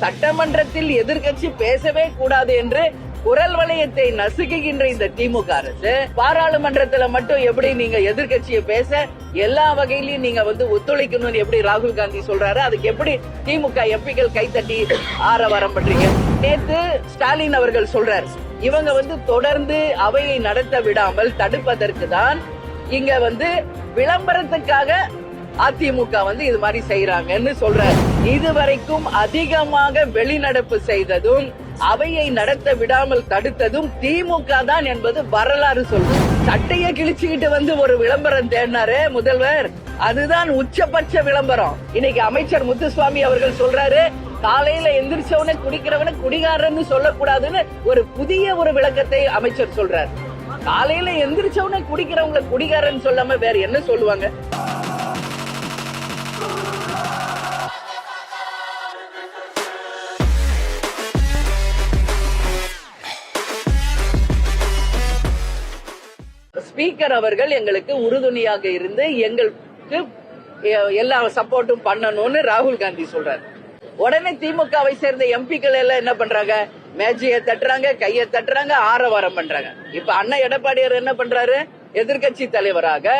சட்டமன்றத்தில் எதிர்க்கட்சி பேசவே கூடாது என்று குரல் வளையத்தை நசுக்குகின்ற இந்த திமுக அரசு பாராளுமன்றத்துல மட்டும் எப்படி நீங்க எதிர்க்கட்சியை பேச எல்லா வகையிலயும் நீங்க வந்து ஒத்துழைக்கணும்னு எப்படி ராகுல் காந்தி சொல்றாரு? அதுக்கு எப்படி திமுக எம்பிக்கள் கைத்தட்டி ஆரவாரம் பண்றீங்க? நேத்து ஸ்டாலின் அவர்கள் சொல்றாரு இவங்க வந்து தொடர்ந்து அவையை நடத்த விடாமல் தடுப்பதற்கு தான் இங்க வந்து விளம்பரத்துக்காக அதிமுக வந்து இது மாதிரி செய்யறாங்கன்னு சொல்றாரு. இதுவரைக்கும் அதிகமாக வெளிநடப்பு செய்ததும் அவையை நடத்த விடாமல் தடுத்ததும் திமுக தான் என்பது வரலாறு சொல்லும். சட்டைய கிழிச்சுக்கிட்டு வந்து ஒரு விளம்பரம் தேடினாரு முதல்வர். அதுதான் உச்சபட்ச விளம்பரம். இன்னைக்கு அமைச்சர் முத்துசுவாமி அவர்கள் சொல்றாரு காலையில எந்திரிச்சவன குடிக்கிறவன குடிகாரன்னு சொல்லக்கூடாதுன்னு ஒரு புதிய ஒரு விளக்கத்தை அமைச்சர் சொல்றாரு. காலையில எந்திரிச்சவன குடிக்கிறவங்கள குடிகாரன்னு சொல்லாம வேற என்ன சொல்லுவாங்க? ஸ்பீக்கர் அவர்கள் எங்களுக்கு உறுதுணையாக இருந்து எங்களுக்கு எல்லா சப்போர்ட்டும் பண்ணணும்னு ராகுல் காந்தி சொல்றாரு. உடனே திமுகவை சேர்ந்த எம்பிக்கள் எல்லாம் என்ன பண்றாங்க? மேஜைய தட்டுறாங்க கையை தட்டுறாங்க ஆரவாரம் பண்றாங்க. இப்ப அண்ணா எடப்பாடியார் என்ன பண்றாரு? எதிர்க்கட்சி தலைவராக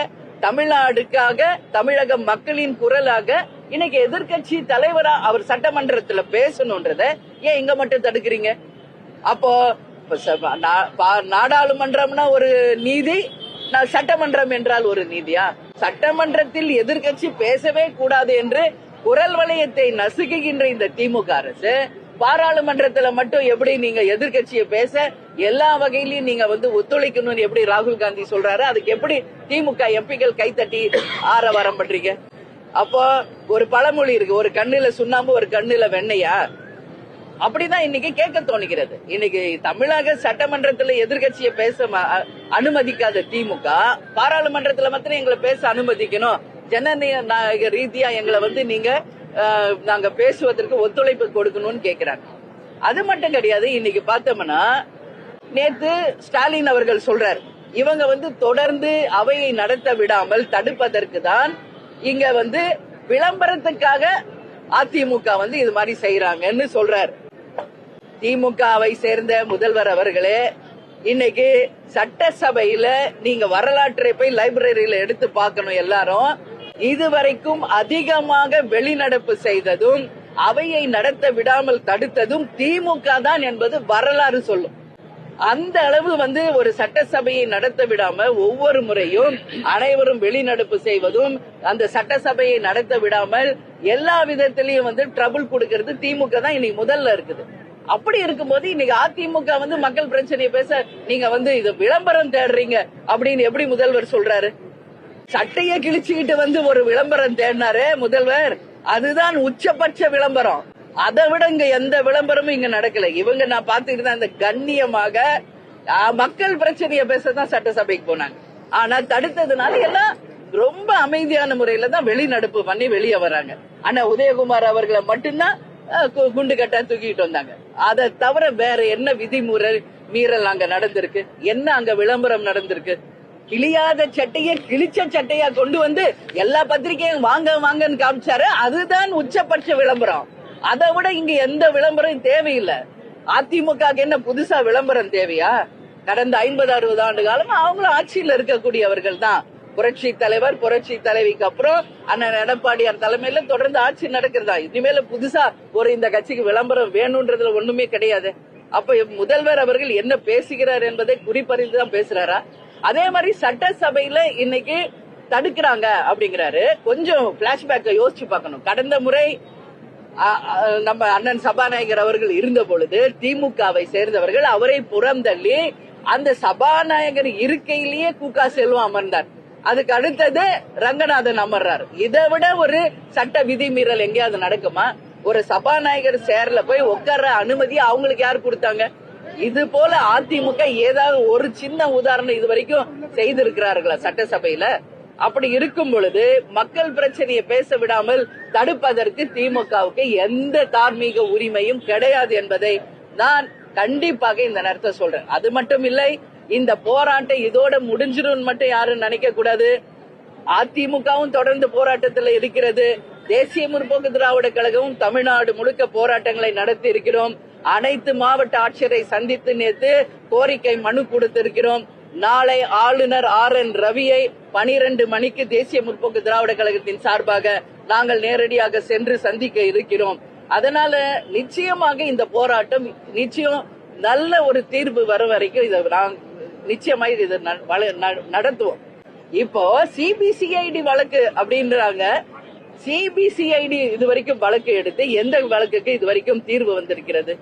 தமிழ்நாடுக்காக தமிழக மக்களின் குரலாக இன்னைக்கு எதிர்க்கட்சி தலைவரா அவர் சட்டமன்றத்துல பேசணும்ன்றத ஏன் இங்க மட்டும் தடுக்கிறீங்க? அப்போ நாடாளுமன்றம்னா ஒரு நீதி நான் சட்டமன்றம் என்றால் ஒரு நீதியா? சட்டமன்றத்தில் எதிர்க்கட்சி பேசவே கூடாது என்று குரல் வளையத்தை நசுக்குகின்ற இந்த திமுக அரசு பாராளுமன்றத்துல மட்டும் எப்படி நீங்க எதிர்க்கட்சியை பேச எல்லா வகையிலயும் நீங்க வந்து ஒத்துழைக்கணும்னு எப்படி ராகுல் காந்தி சொல்றாரு? அதுக்கு எப்படி திமுக எம்பிக்கள் கைத்தட்டி ஆரவாரம் பண்றீங்க? அப்போ ஒரு பழமொழி இருக்கு ஒரு கண்ணுல சுண்ணாம்பு ஒரு கண்ணுல வெண்ணையா? அப்படிதான் இன்னைக்கு கேட்க தோணுகிறது. இன்னைக்கு தமிழக சட்டமன்றத்துல எதிர்க்கட்சியை பேச ம- அனுமதிக்காத திமுக பாராளுமன்றத்துல மாத்திரம் எங்களை பேச அனுமதிக்கணும். ஜனநாயக ரீதியா எங்களை வந்து நீங்க நாங்க பேசுவதற்கு ஒத்துழைப்பு கொடுக்கணும்னு கேக்குறாங்க. அது மட்டும் கிடையாது இன்னைக்கு பார்த்தோம்னா நேத்து ஸ்டாலின் அவர்கள் சொல்றாரு. இவங்க வந்து தொடர்ந்து அவையை நடத்த விடாமல் தடுப்பதற்கு தான் இங்க வந்து விளம்பரத்துக்காக அதிமுக வந்து இது மாதிரி செய்யறாங்கன்னு சொல்றாரு. திமுகவை சேர்ந்த முதல்வர் அவர்களே இன்னைக்கு சட்டசபையில நீங்க வரலாற்றை போய் லைப்ரரியில எடுத்து பார்க்கணும் எல்லாரும். இதுவரைக்கும் அதிகமாக வெளிநடப்பு செய்ததும் அவையை நடத்த விடாமல் தடுத்ததும் திமுக தான் என்பது வரலாறு சொல்லும். அந்த அளவு வந்து ஒரு சட்டசபையை நடத்த விடாம ஒவ்வொரு முறையும் அனைவரும் வெளிநடப்பு செய்வதும் அந்த சட்டசபையை நடத்த விடாமல் எல்லா விதத்திலையும் வந்து ட்ரபுள் கொடுக்கிறது திமுக தான் இன்னைக்கு முதல்ல இருக்குது. அப்படி இருக்கும்போது இன்னைக்கு அதிமுக வந்து மக்கள் பிரச்சனையை பேச நீங்க வந்து இது விளம்பரம் தேடுறீங்க அப்படின்னு எப்படி முதல்வர் சொல்றாரு? சட்டைய கிழிச்சுக்கிட்டு வந்து ஒரு விளம்பரம் தேடினாரு முதல்வர். அதுதான் உச்சபட்ச விளம்பரம். அதை விட இங்க எந்த விளம்பரமும் இங்க நடக்கல. இவங்க நான் பாத்துக்கிட்டு தான் கண்ணியமாக மக்கள் பிரச்சனைய பேசதான் சட்டசபைக்கு போனாங்க. ஆனா தடுத்ததுனால எல்லாம் ரொம்ப அமைதியான முறையில தான் வெளிநடப்பு பண்ணி வெளியே வராங்க. ஆனா உதயகுமார் அவர்களை மட்டும்தான் குண்டு கட்டா தூக்கிட்டு வந்தாங்க. அதை தவிர வேற என்ன விதிமுறை மீறல் அங்க நடந்திருக்கு? என்ன அங்க விளம்பரம் நடந்திருக்கு? கிழியாத சட்டையை கிழிச்ச சட்டையா கொண்டு வந்து எல்லா பத்திரிகையும் வாங்க வாங்கன்னு காமிச்சாரு. அதுதான் உச்சபட்ச விளம்பரம். அதை விட இங்க எந்த விளம்பரம் தேவையில்லை. அதிமுக என்ன புதுசா விளம்பரம் தேவையா? கடந்த ஐம்பது அறுபது ஆண்டு காலமா அவங்களும் ஆட்சியில் இருக்கக்கூடியவர்கள் தான். புரட்சி தலைவர் புரட்சி தலைவிக்கு அப்புறம் அண்ணன் எடப்பாடியார் தலைமையில தொடர்ந்து ஆட்சி நடக்கிறதா? இனிமேல புதுசா ஒரு இந்த கட்சிக்கு விளம்பரம் வேணும்ன்றதுல ஒண்ணுமே கிடையாது. அப்ப முதல்வர் அவர்கள் என்ன பேசுகிறார் என்பதை குறிப்பறிந்து தான் பேசுறாரா? அதே மாதிரி சட்டசபையில இன்னைக்கு தடுக்கிறாங்க அப்படிங்கிறாரு. கொஞ்சம் பிளாஷ்பேக்கை யோசிச்சு பார்க்கணும். கடந்த முறை நம்ம அண்ணன் சபாநாயகர் அவர்கள் இருந்த பொழுது திமுகவை சேர்ந்தவர்கள் அவரை புறந்தள்ளி அந்த சபாநாயகர் இருக்கையிலேயே கூக்கா செல்வம் அமர்ந்தார். அதுக்கு அடுத்தது ரங்கநாதன் அமர்றாரு. இதை விட ஒரு சட்ட விதிமீறல் எங்கேயாவது நடக்குமா? ஒரு சபாநாயகர் சேர்ல போய் உட்கார்ற அனுமதி அவங்களுக்கு யார் கொடுத்தாங்க? இது போல அதிமுக ஏதாவது ஒரு சின்ன உதாரணம் இது வரைக்கும் செய்திருக்கிறார்களா சட்டசபையில? அப்படி இருக்கும் பொழுது மக்கள் பிரச்சனையை பேச விடாமல் தடுப்பதற்கு திமுகவுக்கு எந்த தார்மீக உரிமையும் கிடையாது என்பதை நான் கண்டிப்பாக இந்த நேரத்தை சொல்றேன். அது மட்டும் இல்லை இந்த போராட்டம் இதோட முடிஞ்சிடும் மட்டும் யாரும் நினைக்க கூடாது. அதிமுகவும் தொடர்ந்து போராட்டத்தில் இருக்கிறது. தேசிய முற்போக்கு திராவிட கழகமும் தமிழ்நாடு முழுக்க போராட்டங்களை நடத்தி இருக்கிறோம். அனைத்து மாவட்ட ஆட்சியரை சந்தித்து நேற்று கோரிக்கை மனு கொடுத்திருக்கிறோம். நாளை ஆளுநர் ஆர் என் ரவியை பனிரெண்டு மணிக்கு தேசிய முற்போக்கு திராவிட கழகத்தின் சார்பாக நாங்கள் நேரடியாக சென்று சந்திக்க இருக்கிறோம். அதனால நிச்சயமாக இந்த போராட்டம் நிச்சயம் நல்ல ஒரு தீர்வு வரும் வரைக்கும் இதை நாங்க நிச்சயமாக இது நடத்துவோம். இப்போ சிபிசிஐடி வழக்கு அப்படின்றாங்க. சிபிசிஐடி இது வரைக்கும் வழக்கு எடுத்து எந்த வழக்குக்கு இது வரைக்கும் தீர்வு வந்திருக்கிறது?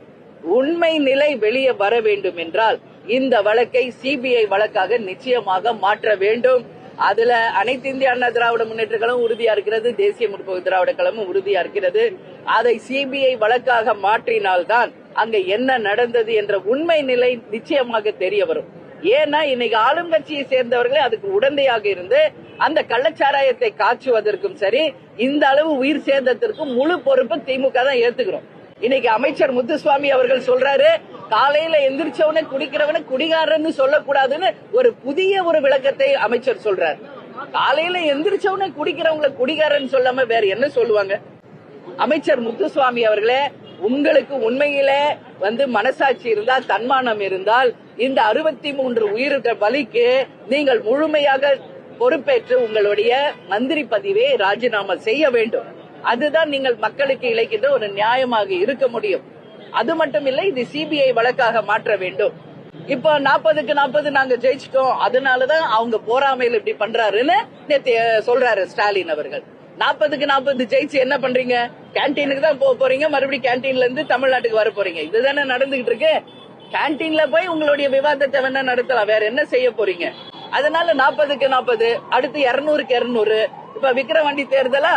உண்மை நிலை வெளியே வர வேண்டும் என்றால் இந்த வழக்கை சிபிஐ வழக்காக நிச்சயமாக மாற்ற வேண்டும். அதுல அனைத்து இந்திய அண்ணா திராவிட முன்னேற்றங்களும் உறுதியா இருக்கிறது. தேசிய முற்போக்கு திராவிட கழகமும் உறுதியா இருக்கிறது. அதை சிபிஐ வழக்காக மாற்றினால்தான் அங்க என்ன நடந்தது என்ற உண்மை நிலை நிச்சயமாக தெரிய வரும். ஏன்னா இன்னைக்கு ஆளுங்கட்சியை சேர்ந்தவர்களே அதுக்கு உடந்தையாக இருந்து அந்த கள்ளச்சாராயத்தை காய்ச்சுவதற்கும் சரி இந்த அளவு உயிர் சேதத்திற்கும் முழு பொறுப்பு திமுக தான் ஏத்துக்கிறோம். இன்னைக்கு அமைச்சர் முத்துசுவாமி அவர்கள் சொல்றாரு காலையில எந்திரிச்சவன குடிக்கிறவன குடிகாரன்னு சொல்லக்கூடாதுன்னு ஒரு புதிய ஒரு விளக்கத்தை அமைச்சர் சொல்றாரு. காலையில எந்திரிச்சவன குடிக்கிறவங்கள குடிகாரன்னு சொல்லாம வேற என்ன சொல்லுவாங்க? அமைச்சர் முத்துசுவாமி அவர்களே உங்களுக்கு உண்மையிலே வந்து மனசாட்சி இருந்தால் தன்மானம் இருந்தால் இந்த அறுபத்தி மூன்று உயிர்கள் பலிக்கு நீங்கள் முழுமையாக பொறுப்பேற்று உங்களுடைய மந்திரி பதிவை ராஜினாமா செய்ய வேண்டும். அதுதான் நீங்கள் மக்களுக்கு இழைக்கின்ற ஒரு நியாயமாக இருக்க முடியும். அது மட்டும் இல்லை இது சிபிஐ வழக்காக மாற்ற வேண்டும். இப்போ நாற்பதுக்கு நாற்பது நாங்க ஜெயிச்சிட்டோம். அதனாலதான் அவங்க போராமையில் இப்படி பண்றாருன்னு நேத்து சொல்றாரு ஸ்டாலின் அவர்கள். நாற்பதுக்கு நாற்பது ஜெயிச்சு என்ன பண்றீங்க? கேன்டீனுக்கு தான் போக போறீங்க. மறுபடியும் கேன்டீன்ல இருந்து தமிழ்நாட்டுக்கு வர போறீங்க. இதுதானே நடந்துகிட்டு இருக்கு? கேன்டீன்ல போய் உங்களுடைய விவாதத்தை வேணா நடத்தலாம். வேற என்ன செய்ய போறீங்க? அதனால நாற்பதுக்கு நாற்பது அடுத்து இருநூறுக்கு இருநூறு. இப்ப விக்கிரவாண்டி தேர்தலா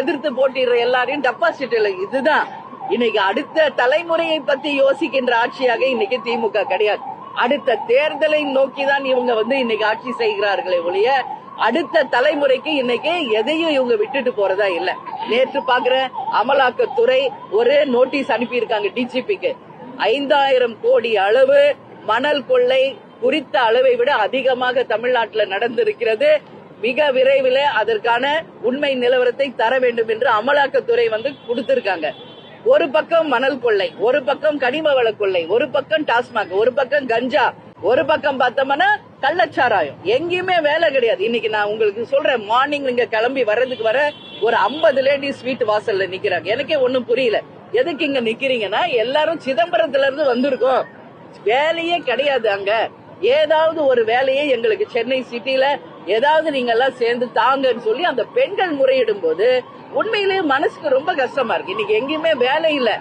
எதிர்த்து போட்டிடுற எல்லாரையும் டெபாசிட் இதுதான். இன்னைக்கு அடுத்த தலைமுறையை பத்தி யோசிக்கின்ற ஆட்சியாக இன்னைக்கு திமுக கிடையாது. அடுத்த தேர்தலை நோக்கி தான் இவங்க வந்து இன்னைக்கு ஆட்சி செய்கிறார்களே ஒழிய அடுத்த தலைமுறைக்கு இன்னைக்கு எதையும் இவங்க விட்டுட்டு போறதா இல்ல. நேற்று பாக்குற அமலாக்கத்துறை ஒரே நோட்டீஸ் அனுப்பியிருக்காங்க டிஜிபிக்கு ஐந்தாயிரம் கோடி அளவு மணல் கொள்ளை குறித்த அளவை விட அதிகமாக தமிழ்நாட்டில் நடந்திருக்கிறது. மிக விரைவில் அதற்கான உண்மை நிலவரத்தை தர வேண்டும் என்று அமலாக்கத்துறை வந்து கொடுத்திருக்காங்க. ஒரு பக்கம் மணல் கொள்ளை ஒரு பக்கம் கனிம வள கொள்ளை ஒரு பக்கம் டாஸ்மாக் ஒரு பக்கம் கஞ்சா ஒரு பக்கம் பார்த்தோம்னா கள்ளச்சாராயம். எங்கேயுமே வேலை கிடையாது. இன்னைக்கு நான் உங்களுக்கு சொல்றேன் மார்னிங் நீங்க கிளம்பி வர்றதுக்கு வர ஒரு 50 லேடிஸ் வீட்டு வாசல்ல நிக்கிறாங்க. எனக்கே ஒண்ணும் புரியல. எதுக்கு இங்க நிக்கிறீங்கன்னா எல்லாரும் சிதம்பரத்துல இருந்து வந்திருக்கோம். வேலையே கிடையாது அங்க. ஏதாவது ஒரு வேலையை எங்களுக்கு சென்னை சிட்டில ஏதாவது நீங்க எல்லாம் சேர்ந்து தாங்கன்னு சொல்லி அந்த பெண்கள் முறையிடும் போது உண்மையிலேயே மனசுக்கு ரொம்ப கஷ்டமா இருக்கு. இன்னைக்கு எங்கேயுமே வேலை இல்லை.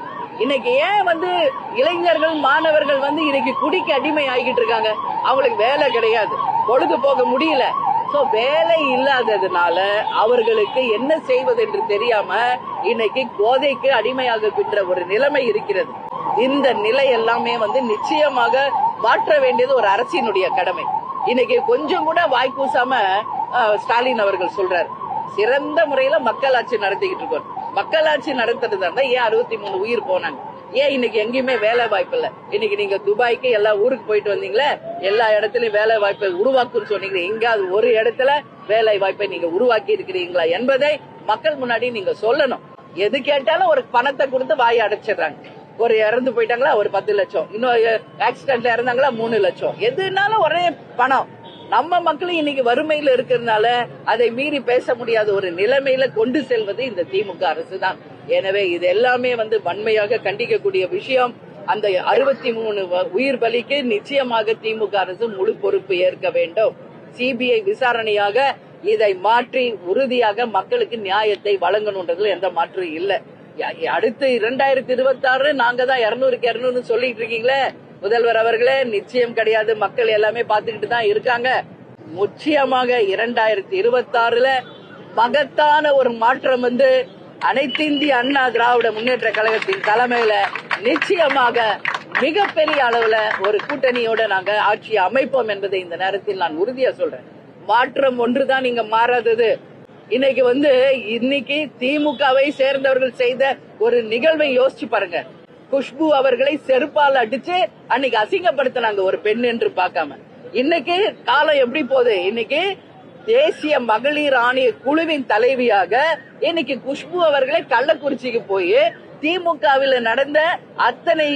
இன்னைக்கு ஏன் வந்து இளைஞர்கள் மாணவர்கள் வந்து இன்னைக்கு குடிக்கு அடிமை ஆகிட்டு இருக்காங்க? அவங்களுக்கு வேலை கிடையாது. பொழுது போக முடியல. சோ வேலை இல்லாததுனால அவர்களுக்கு என்ன செய்வது என்று தெரியாம இன்னைக்கு போதைக்கு அடிமையாகின்ற ஒரு நிலைமை இருக்கிறது. இந்த நிலை எல்லாமே வந்து நிச்சயமாக மாற்ற வேண்டியது ஒரு அரசினுடைய கடமை. இன்னைக்கு கொஞ்சம் கூட வாய்ப்பூசாம ஸ்டாலின் அவர்கள் சொல்றாரு. சிறந்த முறையில மக்களாட்சி நடத்திக்கிட்டு இருக்கோம். மக்களாட்சி நடத்துறதா இருந்தா ஏன் அறுபத்தி மூணு உயிர் போனாங்க? ஏன் இன்னைக்கு எங்கேயுமே வேலை வாய்ப்பு இல்ல? இன்னைக்கு நீங்க துபாய்க்கு எல்லா ஊருக்கு போயிட்டு வந்தீங்களே எல்லா இடத்துலயும் வேலை வாய்ப்பை உருவாக்குன்னு சொன்னீங்க. எங்காவது ஒரு இடத்துல வேலை வாய்ப்பை நீங்க உருவாக்கி இருக்கிறீங்களா என்பதை மக்கள் முன்னாடி நீங்க சொல்லணும். எது கேட்டாலும் ஒரு பணத்தை கொடுத்து வாயை அடைச்சிடுறாங்க. ஒரு இறந்து போயிட்டாங்களா ஒரு பத்து லட்சம். இன்னும் ஆக்சிடென்ட்ல இறந்தாங்களா மூணு லட்சம். எதுனாலும் ஒரே பணம். நம்ம மக்களும் இன்னைக்கு வறுமையில இருக்கிறதுனால அதை மீறி பேச முடியாத ஒரு நிலைமையில கொண்டு செல்வது இந்த திமுக அரசு தான் எனவே இது எல்லாமே வந்து வன்மையாக கண்டிக்கக்கூடிய விஷயம். அந்த அறுபத்தி மூணு உயிர் பலிக்கு நிச்சயமாக திமுக அரசு முழு பொறுப்பு ஏற்க வேண்டும். சிபிஐ விசாரணையாக இதை மாற்றி உறுதியாக மக்களுக்கு நியாயத்தை வழங்கணுன்றதுல எந்த மாற்றும் இல்லை. அடுத்து இரண்டாயிரத்தி இருபத்தி ஆறு நாங்க தான் இருநூறுக்கு இருநூறுன்னு சொல்லிட்டு இருக்கீங்களே முதல்வர் அவர்களே நிச்சயம் கிடையாது. மக்கள் எல்லாமே பார்த்துக்கிட்டு தான் இருக்காங்க. நிச்சயமாக இரண்டாயிரத்தி இருபத்தி ஆறுல மகத்தான ஒரு மாற்றம் வந்து அனைத்து இந்திய அண்ணா திராவிட முன்னேற்ற கழகத்தின் தலைமையில நிச்சயமாக மிகப்பெரிய அளவுல ஒரு கூட்டணியோட நாங்க ஆட்சி அமைப்போம் என்பதை இந்த நேரத்தில் நான் உறுதியா சொல்றேன். மாற்றம் ஒன்றுதான் இங்க மாறாதது. இன்னைக்கு வந்து இன்னைக்கு திமுகவை சேர்ந்தவர்கள் செய்த ஒரு நிகழ்வை யோசிச்சு பாருங்க. குஷ்பு அவர்களை செருப்பால் அடிச்சு அன்னைக்கு அசிங்கப்படுத்தினாங்க ஒரு பெண் என்று பார்க்காம. இன்னைக்கு காலம் எப்படி போகுது? இன்னைக்கு தேசிய மகளிர் ஆணைய குழுவின் தலைவியாக இன்னைக்கு குஷ்பு அவர்களை கள்ளக்குறிச்சிக்கு போய் திமுகவில் நடந்த அத்தனை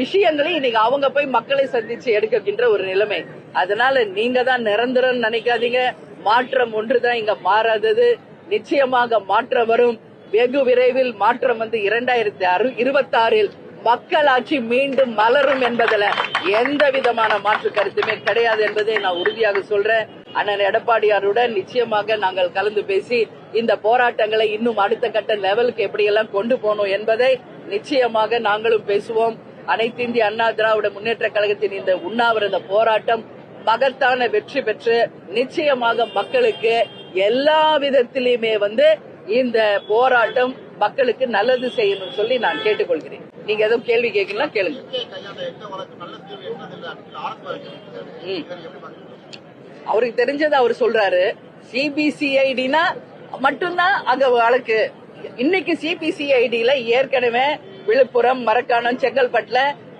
விஷயங்களையும் இன்னைக்கு அவங்க போய் மக்களை சந்திச்சு எடுக்கின்ற ஒரு நிலைமை. அதனால நீங்க தான் நிரந்தரம் நினைக்காதீங்க. மாற்றம் ஒன்றுதான் இங்க மாறாதது. நிச்சயமாக மாற்றம் வரும். வெகு விரைவில் மாற்றம் வந்து இரண்டாயிரத்தி அறு இருபத்தாறில் மக்களாட்சி மீண்டும் மலரும் என்பதுல எந்த விதமான மாற்று கருத்துமே கிடையாது என்பதை நான் உறுதியாக சொல்றேன். அண்ணன் எடப்பாடியாருடன் நிச்சயமாக நாங்கள் கலந்து பேசி இந்த போராட்டங்களை இன்னும் அடுத்த கட்ட லெவலுக்கு எப்படியெல்லாம் கொண்டு போனோம் என்பதை நிச்சயமாக நாங்களும் பேசுவோம். அனைத்து இந்திய அண்ணா திராவிட முன்னேற்ற கழகத்தின் இந்த உண்ணாவிரத போராட்டம் மகத்தான வெற்றி பெற்று நிச்சயமாக மக்களுக்கு எல்லா விதத்திலுமே வந்து இந்த போராட்டம் மக்களுக்கு நல்லது செய்யணும் சொல்லி நான் கேட்டுக்கொள்கிறேன். நீங்க எதுவும் கேள்வி கேட்கலாம் கேளுங்க. அவருக்கு தெரிஞ்சது அவர் சொல்றாரு. சிபிசிஐடினா மட்டும்தான் அங்க வழக்கு. இன்னைக்கு சிபிசிஐடியில ஏற்கனவே விழுப்புரம் மரக்காணம் செங்கல்பட்டுல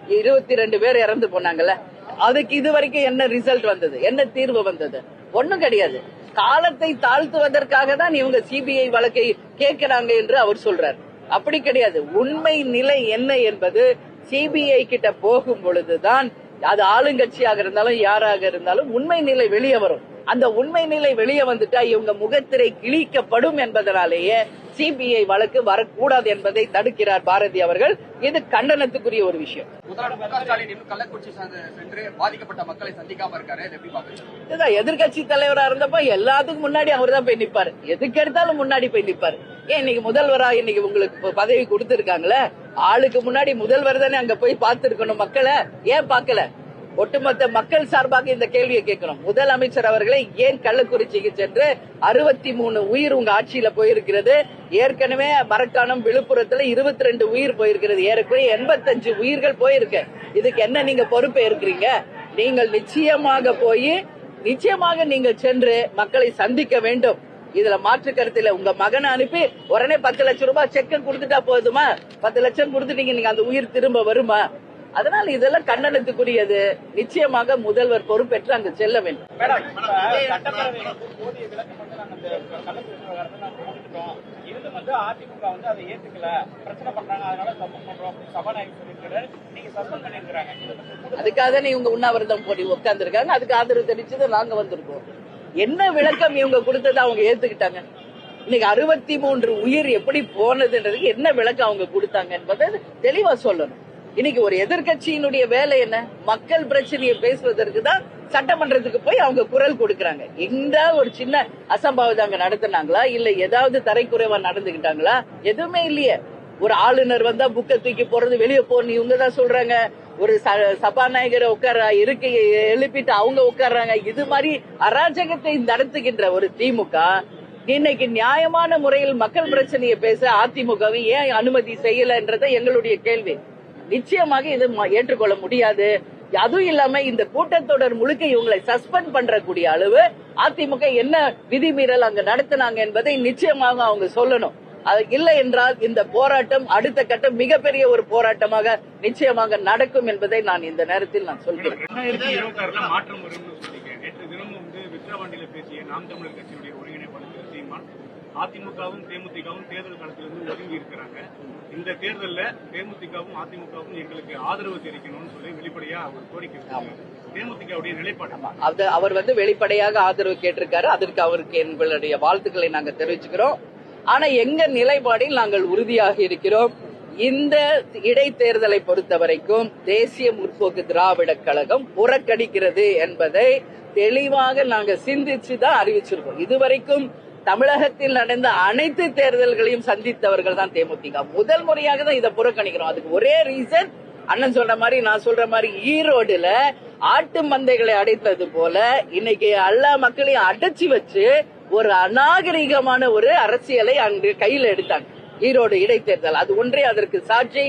இருபத்தி ரெண்டு பேர் இறந்து போனாங்கல்ல. அதுக்கு இது வரைக்கும் என்ன ரிசல்ட் வந்தது? என்ன தீர்வு வந்தது? ஒன்னும் கிடையாது. காலத்தை தாழ்த்துவதற்காக தான் இவங்க சிபிஐ வழக்கை கேட்கிறாங்க என்று அவர் சொல்றார். அப்படி கிடையாது. உண்மை நிலை என்ன என்பது சிபிஐ கிட்ட போகும் பொழுதுதான் அது ஆளுங்கட்சியாக இருந்தாலும் யாராக இருந்தாலும் உண்மை நிலை வெளியே வரும். அந்த உண்மை நிலை வெளியே வந்துட்டா இவங்க முகத்திரை கிழிக்கப்படும் என்பதனாலேயே சிபிஐ வழக்கு வரக்கூடாது என்பதை தடுக்கிறார் பாரதி அவர்கள். இது கண்டனத்துக்குரிய ஒரு விஷயம். இதுதான் எதிர்கட்சி தலைவரா இருந்தப்ப எல்லாத்துக்கும் முன்னாடி அவர் தான் போய் நிப்பாரு. எதுக்கு எடுத்தாலும் முன்னாடி போய் நிப்பாரு. ஏன் இன்னைக்கு முதல்வரா இன்னைக்கு உங்களுக்கு பதவி கொடுத்திருக்காங்களே? ஆளுக்கு முன்னாடி முதல்வர் தானே அங்க போய் பார்த்திருக்கணும் மக்களை. ஏன் பார்க்கல? ஒட்டுமொத்த மக்கள் சார்பாக இந்த கேள்வியை கேட்கிறோம். முதலமைச்சர் அவர்களை ஏன் கள்ளக்குறிச்சிக்கு சென்று அறுபத்தி மூணு உயிர் உங்க ஆட்சியில போயிருக்கிறது? ஏற்கனவே மரக்காணம் விழுப்புரத்துல இருபத்தி ரெண்டு உயிர் போயிருக்கிறது. ஏறக்குறைய எண்பத்தஞ்சு உயிர்கள் போயிருக்கு. இதுக்கு என்ன நீங்க பொறுப்பே இருக்கிறீங்க நீங்கள் நிச்சயமாக போய் நிச்சயமாக நீங்கள் சென்று மக்களை சந்திக்க வேண்டும். இதுல மாற்று கருத்துல உங்க மகனை அனுப்பி உடனே பத்து லட்சம் ரூபாய் செக்க கொடுத்துட்டா போதுமா? பத்து லட்சம் கொடுத்துட்டீங்க நீங்க அந்த உயிர் திரும்ப வருமா? அதனால இதெல்லாம் கண்டனத்துக்குரியது. நிச்சயமாக முதல்வர் பொறுப்பேற்று அங்கு செல்ல வேண்டும். அதுக்காக தானே இவங்க உண்ணாவிரதம் போடி உட்கார்ந்துருக்காங்க. அதுக்கு ஆதரவு தெரிவிச்சது நாங்க வந்திருக்கோம். என்ன விளக்கம் இவங்க கொடுத்ததை அவங்க ஏத்துக்கிட்டாங்க? இன்னைக்கு அறுபத்தி மூன்று உயிர் எப்படி போனதுன்றதுக்கு என்ன விளக்கம் அவங்க கொடுத்தாங்க என்பதை தெளிவா சொல்லணும். இன்னைக்கு ஒரு எதிர்க்கட்சியினுடைய வேலை என்ன? மக்கள் பிரச்சனையை பேசுவதற்கு தான் சட்டமன்றத்துக்கு போய் அவங்க குரல் கொடுக்கறாங்க. எந்த ஒரு சின்ன அசம்பாவிதம் அங்க நடத்தினாங்களா? இல்ல ஏதாவது தரைக்குறைவா நடந்துகிட்டாங்களா? எதுவுமே இல்லையே. ஒரு ஆளுநர் வந்தா புக்கை தூக்கி போறது வெளியே போன்னு இவங்க தான் சொல்றாங்க. ஒரு ச- சபாநாயகரை உட்கார இருக்கையை எழுப்பிட்டு அவங்க உட்கார்றாங்க. இது மாதிரி அராஜகத்தை நடத்துகின்ற ஒரு திமுக இன்னைக்கு நியாயமான முறையில் மக்கள் பிரச்சனையை பேச அதிமுகவை ஏன் அனுமதி செய்யலன்றத எங்களுடைய கேள்வி. நிச்சயமாக இது ஏற்றுக்கொள்ள முடியாது. அதுவும் இல்லாம இந்த கூட்டத்தொடர் முழுக்க இவங்களை சஸ்பெண்ட் பண்றக்கூடிய அளவு அதிமுக என்ன விதிமீறல் அங்க நடத்தினாங்க என்பதை நிச்சயமாக அவங்க சொல்லணும். அது இல்லை என்றால் இந்த போராட்டம் அடுத்த கட்டம் மிகப்பெரிய ஒரு போராட்டமாக நிச்சயமாக நடக்கும் என்பதை நான் இந்த நேரத்தில் நான் சொல்கிறேன். அதிமுகவும் தேமுதிகவும் தேர்தல் களத்திலிருந்து ஒதுங்கி இருக்கிறாங்க. இந்த தேர்தல்ல தேமுதிகவும் அதிமுகவும் எங்களுக்கு ஆதரவு தெரிவிக்கணும்னு சொல்லி வெளிப்படையா அவர் கோரிக்கை. தேமுதிகவுடைய நிலைப்பாடு அது அவர் வந்து வெளிப்படையாக ஆதரவு கேட்டிருக்காரு. அதற்கு அவருக்கு எங்களுடைய வாழ்த்துக்களை நாங்க தெரிவிச்சுக்கிறோம். ஆனா எங்க நிலைப்பாடில் நாங்கள் உறுதியாக இருக்கிறோம்? இந்த இடைத்தேர்தலை பொறுத்த வரைக்கும் தேசிய முற்போக்கு திராவிட கழகம் புறக்கணிக்கிறது என்பதை தெளிவாக நாங்க சிந்திச்சு தான் அறிவிச்சிருக்கோம். இதுவரைக்கும் தமிழகத்தில் நடந்த அனைத்து தேர்தல்களையும் சந்தித்தவர்கள் தான் தேமுதிக. முதல் முறையாக தான் இதை புறக்கணிக்கிறோம். அதுக்கு ஒரே ரீசன் அண்ணன் சொல்ற மாதிரி நான் சொல்ற மாதிரி ஈரோடுல ஆட்டு மந்தைகளை அடைத்தது போல இன்னைக்கு எல்லா மக்களையும் அடைச்சி வச்சு ஒரு அநாகரிகமான ஒரு அரசியலை அங்கு கையில் எடுத்தாங்க. ஈரோடு இடைத்தேர்தல். அது ஒன்றே அதற்கு சாட்சி.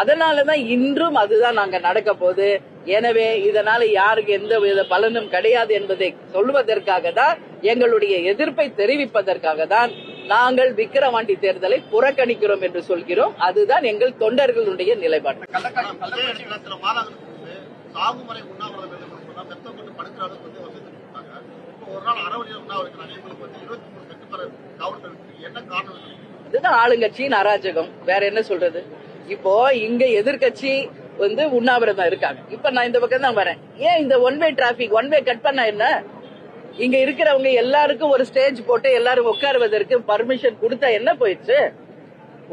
அதனாலதான் இன்றும் அதுதான் நாங்க நடக்க போகுது. எனவே இதனால யாருக்கு எந்த வித பலனும் கிடையாது என்பதை சொல்வதற்காக தான் எங்களுடைய எதிர்ப்பை தெரிவிப்பதற்காக தான் நாங்கள் விக்கிரவாண்டி தேர்தலை புறக்கணிக்கிறோம் என்று சொல்கிறோம். அதுதான் எங்கள் தொண்டர்களுடைய நிலைப்பாடு. சாகுமுறை உண்ணாவிரதம் ஒரு நாள் இவங்களுக்கு வந்து இருபத்தி மூணு காவல்துறை என்ன காரணம் இதுதான் ஆளுங்கட்சியின் அராஜகம். வேற என்ன சொல்றது? இப்போ இங்க எதிர்க்கட்சி வந்து உண்ணாவிரதம் இருக்காங்க. இப்ப நான் இந்த பக்கம் தான் வரேன். ஏன் இந்த one way traffic one way cut பண்ண என்ன? இங்க இருக்கிறவங்க எல்லாருக்கும் ஒரு ஸ்டேஜ் போட்டு எல்லாரும் உட்காருவதற்கு பர்மிஷன் கொடுத்தா என்ன போயிடுச்சு?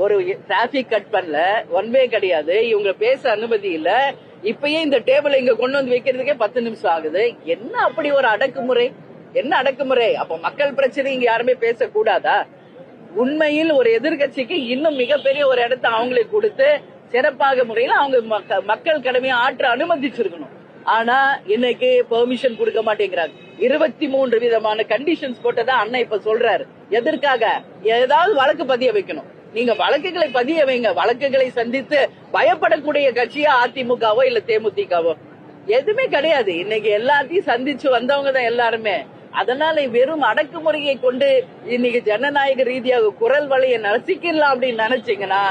ஒரு டிராபிக் கட் பண்ணல. ஒன் வே கிடையாது. இவங்க பேச அனுமதி இல்ல. இப்பயே இந்த டேபிள் இங்க கொண்டு வந்து வைக்கிறதுக்கே பத்து நிமிஷம் ஆகுது. என்ன அப்படி ஒரு அடக்குமுறை? என்ன அடக்குமுறை? அப்ப மக்கள் பிரச்சனை இங்க யாருமே பேசக்கூடாதா? உண்மையில் ஒரு எதிர்க்கட்சிக்கு இன்னும் மிகப்பெரிய ஒரு இடத்தை அவங்களுக்கு கொடுத்து சிறப்பாக முறையில் அவங்க மக்கள் கடமையை ஆற்ற அனுமதிச்சிருக்கணும். ஆனா இன்னைக்கு பெர்மிஷன் கொடுக்க மாட்டேங்கிறாங்க. இருபத்தி மூன்று விதமான கண்டிஷன்ஸ் போட்டதா அண்ணன் இப்ப சொல்றாரு. எதற்காக? ஏதாவது வழக்கு பதிய வைக்கணும். நீங்க வழக்குகளை பதிய வைங்க. வழக்குகளை சந்தித்து பயப்படக்கூடிய கட்சியா அதிமுகவோ இல்ல தேமுதிகவோ? எதுவுமே கிடையாது. இன்னைக்கு எல்லாத்தையும் சந்திச்சு வந்தவங்க தான் எல்லாருமே. அதனால வெறும் அடக்குமுறையை கொண்டு இன்னைக்கு ஜனநாயக ரீதியாக குரல் வலையை நசிக்கலாம் அப்படின்னு நினைச்சீங்கன்னா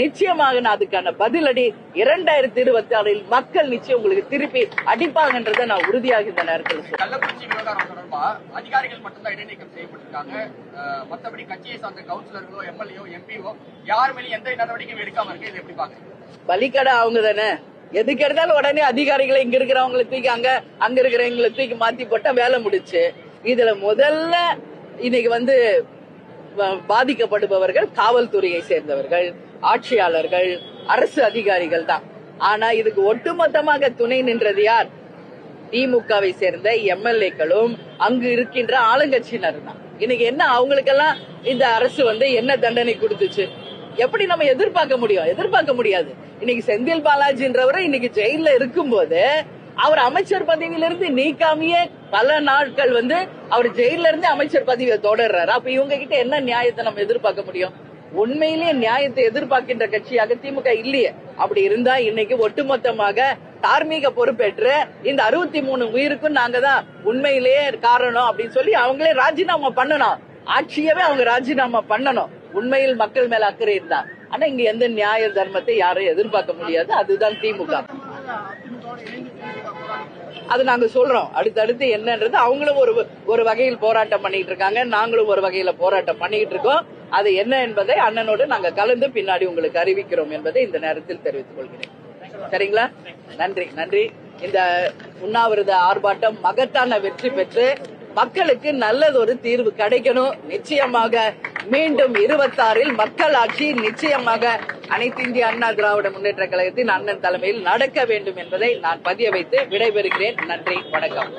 நிச்சயமாக நான் அதுக்கான பதிலடி இரண்டாயிரத்தி இருபத்தி ஆறில் மக்கள் நிச்சயம் உங்களுக்கு திருப்பி அடிப்பாங்கன்றதை நான் உறுதியாக இந்த நேரத்தில் சொல்றேன். கள்ளக்குறிச்சி விவகாரம் தொடர்பா? அதிகாரிகள் மட்டும்தான் இடைநீக்கம் செய்யப்பட்டிருக்காங்க. மத்தபடி கட்சியை சார்ந்த கவுன்சிலர்களோ எம்எல்ஏோ எம்பிஓ யார் மேலேயும் எந்த நடவடிக்கையும் எடுக்காம இருக்கு. இது எப்படி பாக்குறீங்க? பலிக்கடை அவங்க தானே. எதுக்கு எடுத்தாலும் உடனே அதிகாரிகளை இங்க இருக்கிறவங்களை தூக்கி அங்க அங்க இருக்கிறவங்களை தூக்கி மாத்தி போட்டா வேலை முடிச்சு. இதுல முதல்ல இன்னைக்கு வந்து பாதிக்கப்படுபவர்கள் காவல்துறையை சேர்ந்தவர்கள் ஆட்சியாளர்கள் அரசு அதிகாரிகள் தான். ஆனா இதுக்கு ஒட்டுமொத்தமாக துணை நின்றது யார்? திமுகவை சேர்ந்த எம்எல்ஏக்களும் அங்கு இருக்கின்ற ஆளுங்கட்சியினர் தான் இன்னைக்கு என்ன அவங்களுக்கெல்லாம் இந்த அரசு வந்து என்ன தண்டனை கொடுத்துச்சு? எப்படி நம்ம எதிர்பார்க்க முடியும்? எதிர்பார்க்க முடியாது. இன்னைக்கு செந்தில் பாலாஜின்றவரை இன்னைக்கு ஜெயில இருக்கும்போது அவர் அமைச்சர் பதவியிலிருந்து நீக்காமையே பல நாட்கள் வந்து அவர் ஜெயில இருந்து அமைச்சர் பதவியை தொடர்றாரு. அப்ப இவங்க கிட்ட என்ன நியாயத்தை நம்ம எதிர்பார்க்க முடியும்? உண்மையிலேயே நியாயத்தை எதிர்பார்க்கின்ற கட்சியாக திமுக இல்லையே. அப்படி இருந்தா இன்னைக்கு ஒட்டுமொத்தமாக தார்மீக பொறுப்பேற்று இந்த அறுபத்தி மூணு உயிருக்கும் நாங்க தான் உண்மையிலேயே காரணம் அப்படின்னு சொல்லி அவங்களே ராஜினாமா பண்ணணும். ஆட்சியவே அவங்க ராஜினாமா பண்ணணும். உண்மையில் மக்கள் மேல அக்கறை இருந்தா. ஆனா இங்க எந்த நியாய தர்மத்தை யாரும் எதிர்பார்க்க முடியாது. அதுதான் திமுக. அது நாங்க சொல்றோம். அடுத்தடுத்து என்னன்றது அவங்களும் ஒரு ஒரு வகையில் போராட்டம் பண்ணிட்டு இருக்காங்க. நாங்களும் ஒரு வகையில போராட்டம் பண்ணிட்டு இருக்கோம். அது என்ன என்பதை அண்ணனோடு நாங்க கலந்து பின்னாடி உங்களுக்கு அறிவிக்கிறோம் என்பதை இந்த நேரத்தில் தெரிவித்துக் கொள்கிறேன். சரிங்களா? நன்றி நன்றி. இந்த உண்ணாவிரத ஆர்ப்பாட்டம் மகத்தான வெற்றி பெற்று மக்களுக்கு நல்லதொரு தீர்வு கிடைக்கணும். நிச்சயமாக மீண்டும் இருபத்தாறில் மக்கள் ஆட்சி நிச்சயமாக அனைத்து இந்திய அண்ணா திராவிட முன்னேற்ற கழகத்தின் அண்ணன் தலைமையில் நடக்க வேண்டும் என்பதை நான் பதிய வைத்து விடைபெறுகிறேன். நன்றி வணக்கம்.